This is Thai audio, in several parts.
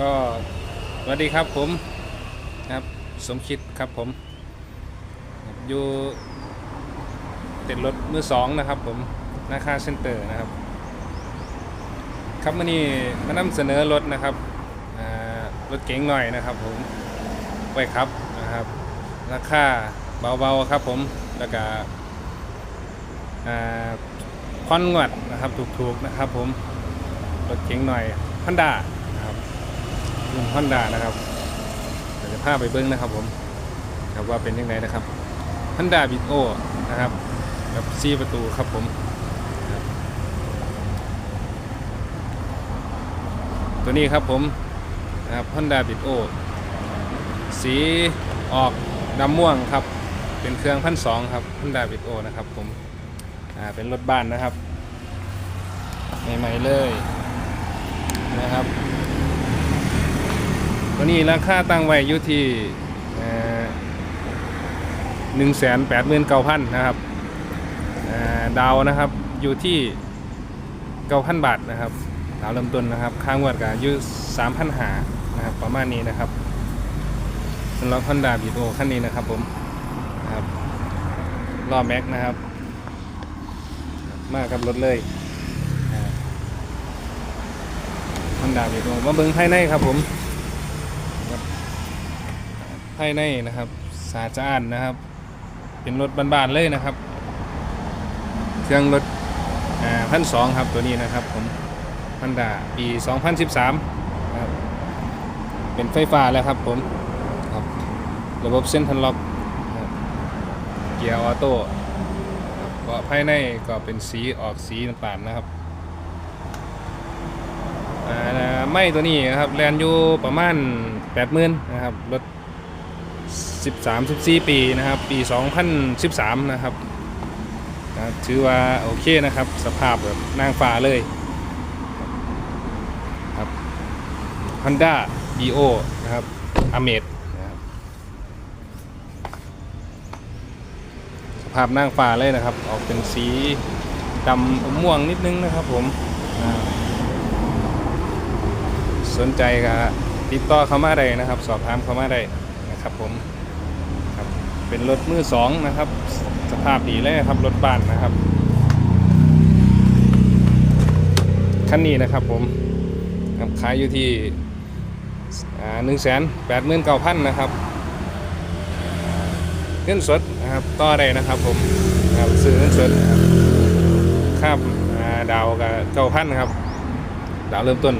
ก็สวัสดีครับผมครับสมคิดครับผม อยู่ต็นรถมือสองนะครับผมนาคาเซ็นเตอร์นะครับ ครับมื่อนี้มานำเสนอรถนะครับรถเก๋งหน่อยนะครับผมไว้ครับนะครับ ราคาเบาๆครับผมแล้วก็อ่อนงวดนะครับถูกๆนะครับผมรถเก๋งหน่อยพันดา นะครับรุ่นพันดานะครับเดี๋ยวจะพาไปเบิ้งนะครับ ผมครับว่าเป็นยังไงนะครับพันด้าบิโอนะครับกับซีประตูครับผมบตัวนี้ครับผมนะครับพันดาบิโอสีออกดำม่วงครับ เป็นเครื่องพันสองครับพันด้าบิโอนะครับผมอ่าเป็นรถบ้านนะครับใหม่ๆเลยนะครับ ตัวนี้ราคาตั้งไว้อยู่ที่หนึ่งแสนแปดหมื่นเก้าพันนะครับดาวนะครับอยู่ที่เก้าพันบาทนะครับดาวเริ่มต้นนะครับค่างวดกับอยู่สามพันหานะครับประมาณนี้นะครับสำหรับ Honda b e a t คันนี้นะครับผมนะครับล้อแม็กนะครับ มากับรถเลยอ่า Honda b e a t มาเบิ้งภายในครับผม ภายในนะครับสาจานนะครับ เป็นรถบานๆเลยนะครับ เครื่องรถพันสองครับตัวนี้นะครับผมพันดาปี 2013นะครับเป็นไฟฟ้าแล้วครับผมครับระบบเส้นทันล็อกคเกียร์ออโต้ครับเบาะภายในก็เป็นสีออกสีน้ำตาลนะครับอ่าไม่ตัวนี้นะครับแลนอยู่ประมาณ 80,000นะครับรถ 13 14 ปีนะครับ ปี 2013 นะครับนะถือว่าโอเคนะครับ สภาพแบบนางฟ้าเลยครับ Honda Dio นะครับ a m a z นะครับสภาพนางฟ้าเลยนะครับ ออกเป็นสีดำอมม่วงนิดนึงนะครับผมสนใจก็ติดต่อเข้ามาได้นะครับ สอบถามเข้ามาได้ ครับผมครับเป็นรถมือสองนะครับ สภาพดีเลยครับรถบ้านนะครับคันนี้นะครับผมขายอยู่ที่หนึ่งแสนแปดหมื่นเก้าพันนะครับเงินสดนะครับต่อได้นะครับผมครับซื้อเงินสดนะครับค่าดาวกับเก้าพันครับ ดาวเริ่มต้น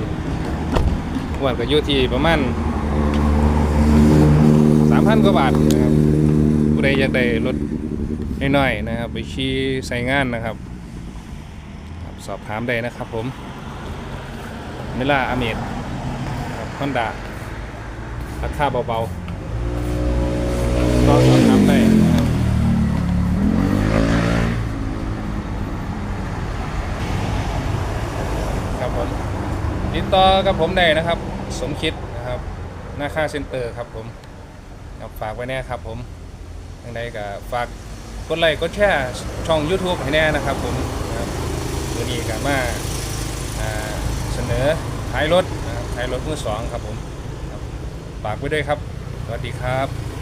วันก็อยู่ที่ประมาณ พันกว่าบาทนะครับผู้ใดอยากได้รถน้อยๆนะครับ ไปขี่ใส่งานนะครับสอบถามได้นะครับผมเมล่าอเมดครับฮอนดาราคาเบาๆก็สอบถามได้นะครับครับผมติดต่อกับผมได้นะครับ สมคิดนะครับหน้าค่าเซ็นเตอร์ครับผม ครับฝากไว้แน่ครับผมทางใดก็ฝากกดไลค์กดแชร์ช่อง YouTube ให้แน่นะครับผมครับตัวนี้ก็มาเสนอขายรถขายรถมือสองครับผมฝากไว้ด้วยครับ สวัสดีครับ